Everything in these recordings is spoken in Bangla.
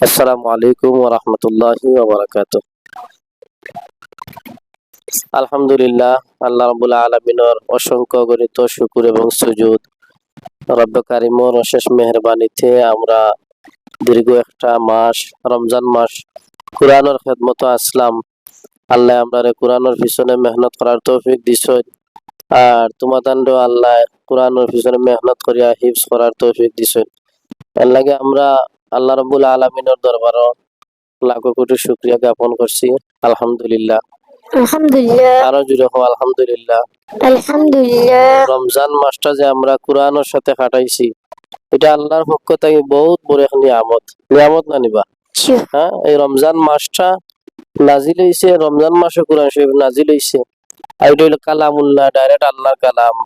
আসসালামু আলাইকুম ওয়া রাহমাতুল্লাহি ওয়া বারাকাতুহু। আলহামদুলিল্লাহ, আল্লাহ রাব্বুল আলামিনের অসংখ্য গণিত শুকুর এবং সুজুদ। রব্বে কারিমর অশেষ মেহেরবানিতে আমরা দীর্ঘ একটা মাস, রমজান মাস, কোরআনের খেদমত আসলাম। আল্লাহ আমরা কোরআনের পিছনে মেহনত করার তৌফিক দিছই। আর তোমাদান্ড আল্লাহ কোরআনের পিছনে মেহনত করিয়া হিফজ করার তৌফিক দিছই। এর লাগে আমরা আল্লাহ রব্বুল আলমিনের দরবার লাখো কোটি শুক্রিয়া জ্ঞাপন করছি। আলহামদুলিল্লাহ। আলহামদুলিল্লাহ। আরও জুড়ে হোক আলহামদুলিল্লাহ। আলহামদুলিল্লাহ। রমজান মাসটা যে আমরা কোরআনের সাথে কাটাইছি এটা আল্লাহর পক্ষ থেকে বহুত বড় এক নিয়ামত। নিয়ামত না নিবা? হ্যাঁ এই রমজান মাসটা নাজিল হইছে রমজান মাসে কোরআন শরীফ নাজিল হইছে। আর এটা হইল কালামুল্লাহ ডাইরেক্ট আল্লাহর কালাম।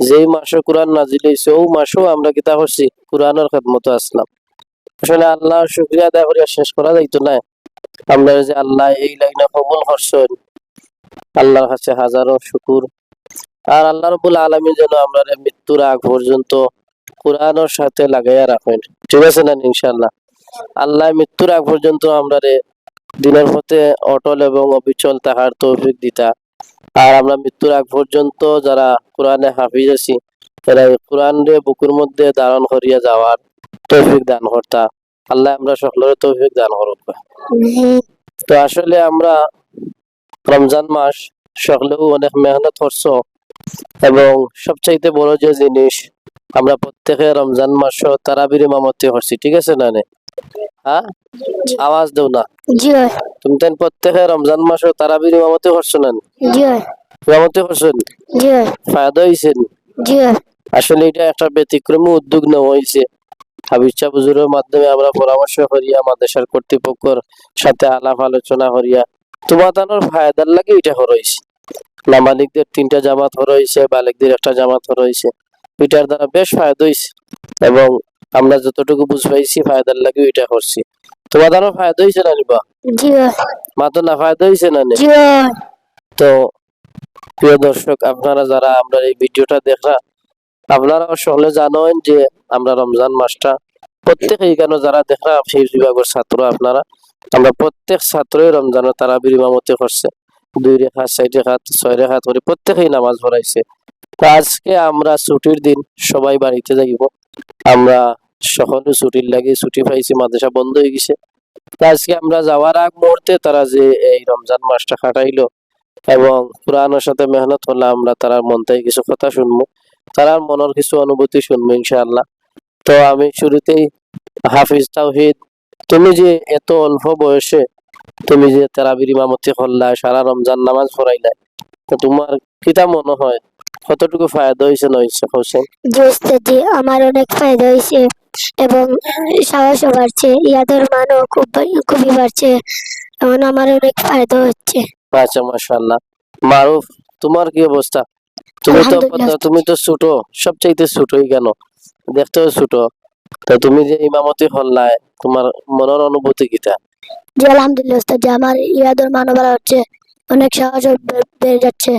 যেই মাসে কোরআন নাজিল হইছে ও মাসেও আমরা কিতা করছি কোরআনের খেদমত আসলাম। আসলে আল্লাহ শুক্রিয়া আদায় করিয়া শেষ করা যাইতো না। আমরা যে আল্লাহ এই লাইনে কবুল করছেন, আল্লাহর কাছে হাজারো শুকুর। আর আল্লাহ রবুল আলমী যেন আমরা মৃত্যুর আগ পর্যন্ত কোরআনের সাথে লাগাইয়া রাখেন। ঠিক আছে না ইনশাল্লাহ আল্লাহ মৃত্যুর আগ পর্যন্ত আমরা দিনের পথে অটল এবং অবিচল তাহার তৌফিক দিতা। আর আমরা মৃত্যুর আগ পর্যন্ত যারা কোরআনে হাফিজ আছি এই কোরআন রে বুকুর মধ্যে ধারণ করিয়া যাওয়ার তৌফিক দান করতা। আল্লাহ আমরা সকলের তৌফিক দান করব তো আসলে আমরা রমজান মাস সকলেও অনেক মেহনত করছ। এবং সবচাইতে বড় যে জিনিস আমরা প্রত্যেকে রমজান মাস তারাবির ইমামতি করছি ঠিক আছে না নে? হ্যাঁ? আওয়াজ দেও না। তুমি তেন প্রত্যেকে রমজান মাস তারাবির ইমামতি করছ নে? ইমামতি করছেন ফায়দা হয়েছেন আসলে এটা একটা ব্যতিক্রমী উদ্যোগ নেওয়া হয়েছে হাবিজা বুজুরের মাধ্যমে আমরা পরামর্শ করিয়া মাদ্রাসার কর্তৃপক্ষের সাথে আলাপ আলোচনা করিয়া তোমাদানোর ফায়দার লাগে এটা হরইছে। নামালিকদের তিনটা জামাত হরইছে বালিকদের একটা জামাত হরইছে। এটার দ্বারা বেশ ফায়দা হয়েছে এবং আমরা যতটুকু বুঝ পাইছি ফায়দার লাগে এটা করছি। তোমাদানোর ফায়দা হয়েছে না নিবা হয়, মাত্র না ফায়দা হয়েছে না তো প্রিয় দর্শক আপনারা যারা আমরা এই ভিডিওটা দেখা আপনারা সকলে জানেন যে আমরা রমজান মাসটা প্রত্যেক এখানে যারা দেখা সেই বিভাগের ছাত্র আপনারা, আমরা প্রত্যেক ছাত্রই রমজানের তারা ইমামতি করছে। দুই রেখা চার রেখা ছয় রেখা করে প্রত্যেকেই নামাজ পড়াইছে। আজকে আমরা ছুটির দিন সবাই বাড়িতে যাইব। আমরা সকলে ছুটির লাগে, ছুটি পাইছি, মাদ্রাসা বন্ধ হয়ে গেছে। আজকে আমরা যাওয়ার আগ মুহূর্তে তারা যে এই রমজান মাসটা কাটাইলো এবং কোরআনের সাথে মেহনত হলে আমরা তারা মন থেকে কিছু কথা শুনব। তার মনের কিছু অনুভূতি শুনব ইনশাআল্লাহ। তো আমি শুরুতেই হাফিজ তাওহিদ তুমি যে এত অল্প বয়সে তুমি যে তেরাবির ইমামতি করলা সারা রমজান নামাজ পড়াইলা তো তোমার কিতা মনে হয়? কতটুকু ফায়দা হয়েছে না হয়েছে হোসেন জি আমার অনেক ফায়দা হয়েছে এবং সাহসও বাড়ছে ইয়াদের মানও খুব খুবই বাড়ছে এবং আমার অনেক ফায়দা হচ্ছে। আচ্ছা মাশাআল্লাহ। মারুফ তোমার কি অবস্থা? তুমি তো তুমি তো ছোট সবচাইতে ছোটই কেন? দেখতেও ছোট। তো তুমি যে ইমামতি হল্লায় তোমার মনের অনুভূতি কিটা? জি আলহামদুলিল্লাহ ওস্তাদ আমার ইয়াদের মানও বাড়া হচ্ছে অনেক বে- বেড়ে যাচ্ছে।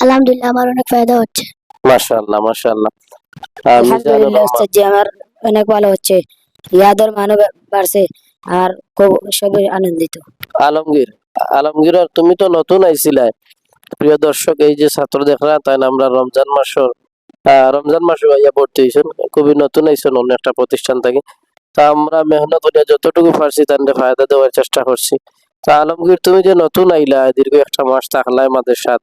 আলহামদুলিল্লাহ আমার অনেক ফায়দা হচ্ছে। মাশাআল্লাহ মাশাআল্লাহ। আলহামদুলিল্লাহ ওস্তাদ জি আমার অনেক ভালো হচ্ছে। ইয়াদের মানও বা- বাড়ছে আর খুব সবই আনন্দিত। আলমগীর আলমগীর তুমি তো নতুন আইছিলে প্রিয় দর্শক এই যে ছাত্র দেখরা না আমরা রমজান আহ, রমজান মাসে ইয়া ভর্তি হয়েছেন। খুবই নতুন আইছেন অন্য একটা প্রতিষ্ঠান থেকে। তা আমরা মেহনত করিয়া যতটুকু পারছি তাদের ফায়দা দেওয়ার চেষ্টা করছি। তা আলমগীর তুমি যে নতুন আইলা দীর্ঘ একটা মাস থাকলাই মাদ্রাসাত।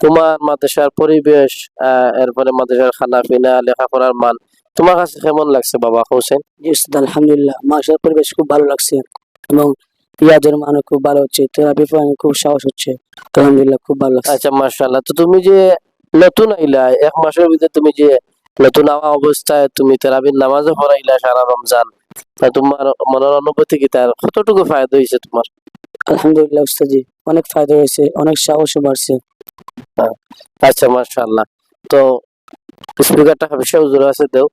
তোমার মাদ্রাসার পরিবেশ আহ, এরপরে মাদ্রাসার খানা পিনা লেখাপড়ার মান তোমার কাছে কেমন লাগছে বাবা হোসেন? আলহামদুলিল্লাহ মাসের পরিবেশ খুব ভালো লাগছে। এবং ইয়াদের মানও খুব ভালো হচ্ছে থেরাপি খুব সাহস হচ্ছে আলহামদুলিল্লাহ খুব ভালো লাগছে। আচ্ছা মাশাআল্লাহ। তো তুমি যে নতুন আইলা এক মাসের ভিতরে তুমি যে নতুন আওয়া অবস্থায় তুমি তেরাবির নামাজও পড়াইলা সারা রমজান তা তোমার মনের অনুভূতি কি তার? কতটুকু ফায়দা হয়েছে তোমার? আলহামদুলিল্লাহ ওস্তাদ জি অনেক ফায়দা হয়েছে অনেক সাহসও বাড়ছে। আচ্ছা মাশাআল্লাহ। তো স্পিকারটা হাফিসা হুজুর আছে দেও।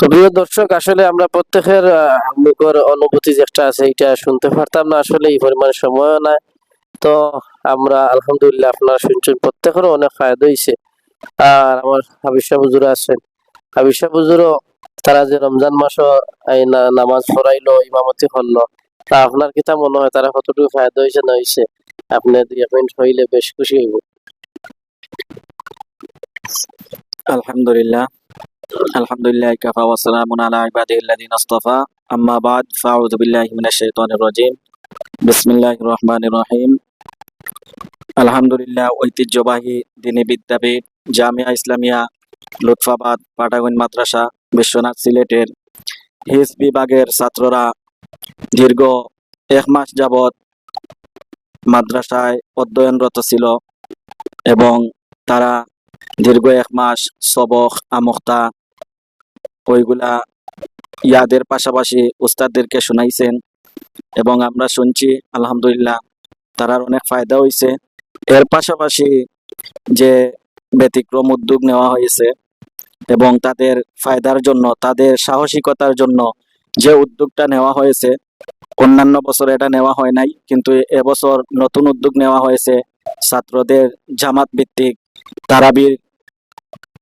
প্রিয় দর্শক, আসলে আমরা প্রত্যেকের মুখের অনুভূতি যে আছে এটা শুনতে পারতাম না, আসলে এই পরিমাণে সময়ও নাই। তো আমরা আলহামদুলিল্লাহ আপনারা শুনছেন, প্রত্যেকেরও অনেক ফায়দা হয়েছে আর আমার হাবিসা হুজুর আছেন। হাবিসা তারা যে রমজান মাস নামাজ পড়াইলো, ইমামতি করল, তা আপনার কিতা মনে হয় তারা কতটুকু ফায়দা হয়েছে না হয়েছে আপনি দুই এক মিনিট হইলে বেশ খুশি হইব। আলহামদুলিল্লাহ। আলহামদুলিল্লাহ, কাফা ওয়া সালামুন আলা ইবাদিহি আলহামদুলিল্লাহ, ঐতিহ্যবাহী দিনী বিদ্যাপীঠ, জামিয়া ইসলামিয়া, লুৎফাবাদ পাটাগঞ্জ মাদ্রাসা, বিশ্বনাথ সিলেটের হিস বিভাগের ছাত্ররা দীর্ঘ এক মাস যাবৎ মাদ্রাসায় অধ্যয়নরত ছিল এবং তারা দীর্ঘ এক মাস সবক আমক্তা ওইগুলা ইয়াদের পাশাপাশি উস্তাদদেরকে শোনাইছেন এবং আমরা শুনছি, আলহামদুলিল্লাহ, তারার অনেক ফায়দা হয়েছে এর পাশাপাশি যে ব্যতিক্রম উদ্যোগ নেওয়া হয়েছে এবং তাদের ফায়দার জন্য, তাদের সাহসিকতার জন্য যে উদ্যোগটা নেওয়া হয়েছে, অন্যান্য বছর এটা নেওয়া হয় নাই, কিন্তু এবছর নতুন উদ্যোগ নেওয়া হয়েছে ছাত্রদের জামাত ভিত্তিক তারাবির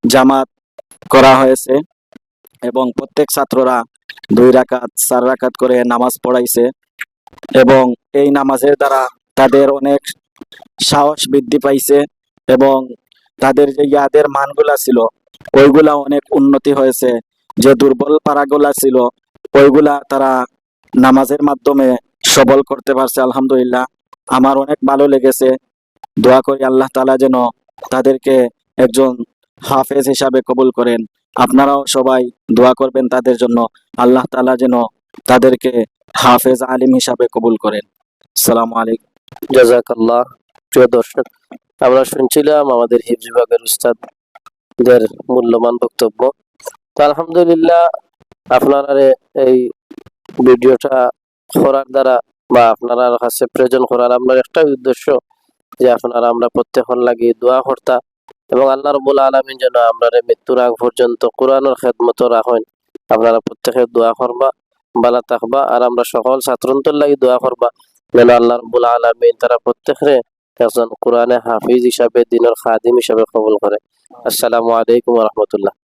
জামাত করা হয়েছে। এবং প্রত্যেক ছাত্ররা দুই রাকাত, চার রাকাত করে নামাজ পড়াইছে এবং এই নামাজের দ্বারা তাদের অনেক সাহস বৃদ্ধি পাইছে এবং তাদের যে ইয়াদের মানগুলা ছিল, ওইগুলা অনেক উন্নতি হয়েছে। যে দুর্বল পাড়াগুলা ছিল, ওইগুলা তারা নামাজের মাধ্যমে সবল করতে পারছে, আলহামদুলিল্লাহ। আমার অনেক ভালো লেগেছে। দোয়া করি আল্লাহ তালা যেন তাদেরকে একজন হাফেজ হিসাবে কবুল করেন। আপনারাও সবাই দোয়া করবেন তাদের জন্য। আল্লাহ তালা যেন তাদেরকে হাফেজ আলিম হিসাবে কবুল করেন। সালাম আলাইকুম। জাজাকাল্লাহ প্রিয় দর্শক, আমরা শুনছিলাম আমাদের হিফ বিভাগের উস্তাদদের মূল্যবান বক্তব্য। তো আলহামদুলিল্লাহ, আপনারা এই ভিডিওটা করার দ্বারা বা আপনারা কাছে প্রেজেন্ট করার আপনার একটাই উদ্দেশ্য যে আপনারা আমরা প্রত্যেকের লাগি দোয়া কর্তা। এবং আল্লাহ রবুল আলমিন যেন আমরা মৃত্যুর আগ পর্যন্ত কোরআনের খেদমত রাখেন। আপনারা প্রত্যেকে দোয়া করবা, বালা থাকবা আর আমরা সকল ছাত্রন্তর লাগি দোয়া করবা। যেন আল্লাহ রবুল আলমিন তারা প্রত্যেকে একজন কোরআনে হাফিজ হিসাবে, দিনের খাদিম হিসাবে কবুল করে। আসসালামু আলাইকুম রহমতুল্লাহ।